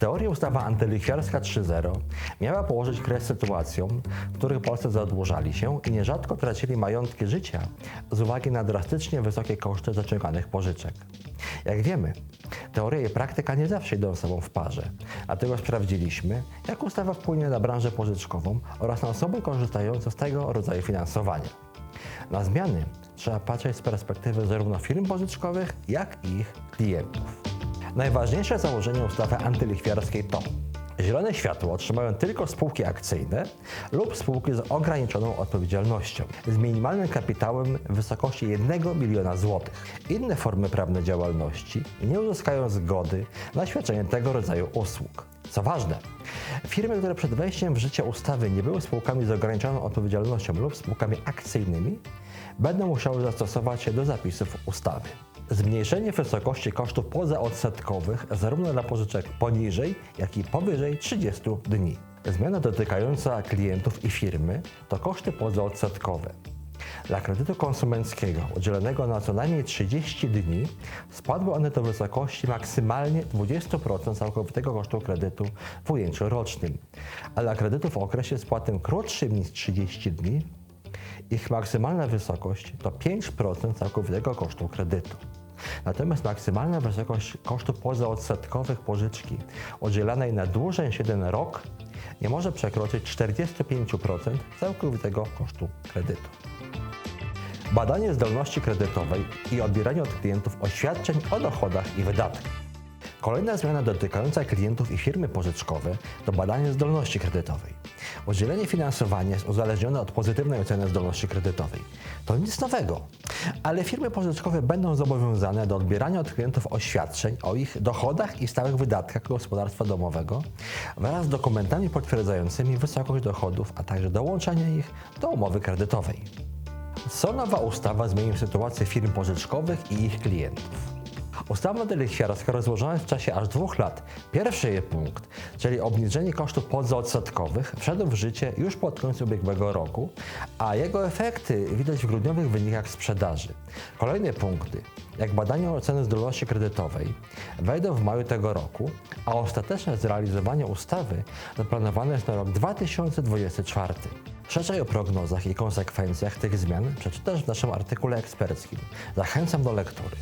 teorii ustawa antylichwiarska 3.0 miała położyć kres sytuacjom, w których Polscy zadłużali się i nierzadko tracili majątki życia z uwagi na drastycznie wysokie koszty zaciąganych pożyczek. Jak wiemy, teoria i praktyka nie zawsze idą ze sobą w parze, dlatego sprawdziliśmy, jak ustawa wpłynie na branżę pożyczkową oraz na osoby korzystające z tego rodzaju finansowania. Na zmiany trzeba patrzeć z perspektywy zarówno firm pożyczkowych, jak i ich klientów. Najważniejsze założenie ustawy antylichwiarskiej to Zielone światło otrzymają tylko spółki akcyjne lub spółki z ograniczoną odpowiedzialnością z minimalnym kapitałem w wysokości 1 miliona złotych. Inne formy prawne działalności nie uzyskają zgody na świadczenie tego rodzaju usług. Co ważne, firmy, które przed wejściem w życie ustawy nie były spółkami z ograniczoną odpowiedzialnością lub spółkami akcyjnymi, będą musiały zastosować się do zapisów ustawy. Zmniejszenie wysokości kosztów pozaodsetkowych zarówno dla pożyczek poniżej, jak i powyżej 30 dni. Zmiana dotykająca klientów i firmy to koszty pozaodsetkowe. Dla kredytu konsumenckiego udzielonego na co najmniej 30 dni spadły one do wysokości maksymalnie 20% całkowitego kosztu kredytu w ujęciu rocznym, a dla kredytów o okresie spłaty krótszym niż 30 dni ich maksymalna wysokość to 5% całkowitego kosztu kredytu. Natomiast maksymalna wysokość kosztu pozaodsetkowych pożyczki udzielanej na dłużej niż jeden rok nie może przekroczyć 45% całkowitego kosztu kredytu. Badanie zdolności kredytowej i odbieranie od klientów oświadczeń o dochodach i wydatkach. Kolejna zmiana dotykająca klientów i firmy pożyczkowe to badanie zdolności kredytowej. Udzielenie finansowania jest uzależnione od pozytywnej oceny zdolności kredytowej. To nic nowego, ale firmy pożyczkowe będą zobowiązane do odbierania od klientów oświadczeń o ich dochodach i stałych wydatkach gospodarstwa domowego wraz z dokumentami potwierdzającymi wysokość dochodów, a także dołączania ich do umowy kredytowej. Co nowa ustawa zmieni sytuację firm pożyczkowych i ich klientów? Ustawa delichwiarska rozłożona jest w czasie aż dwóch lat. Pierwszy jej punkt, czyli obniżenie kosztów pozaodsetkowych, wszedł w życie już pod koniec ubiegłego roku, a jego efekty widać w grudniowych wynikach sprzedaży. Kolejne punkty, jak badanie oceny zdolności kredytowej, wejdą w maju tego roku, a ostateczne zrealizowanie ustawy zaplanowane jest na rok 2024. Szerzej o prognozach i konsekwencjach tych zmian przeczytasz w naszym artykule eksperckim. Zachęcam do lektury.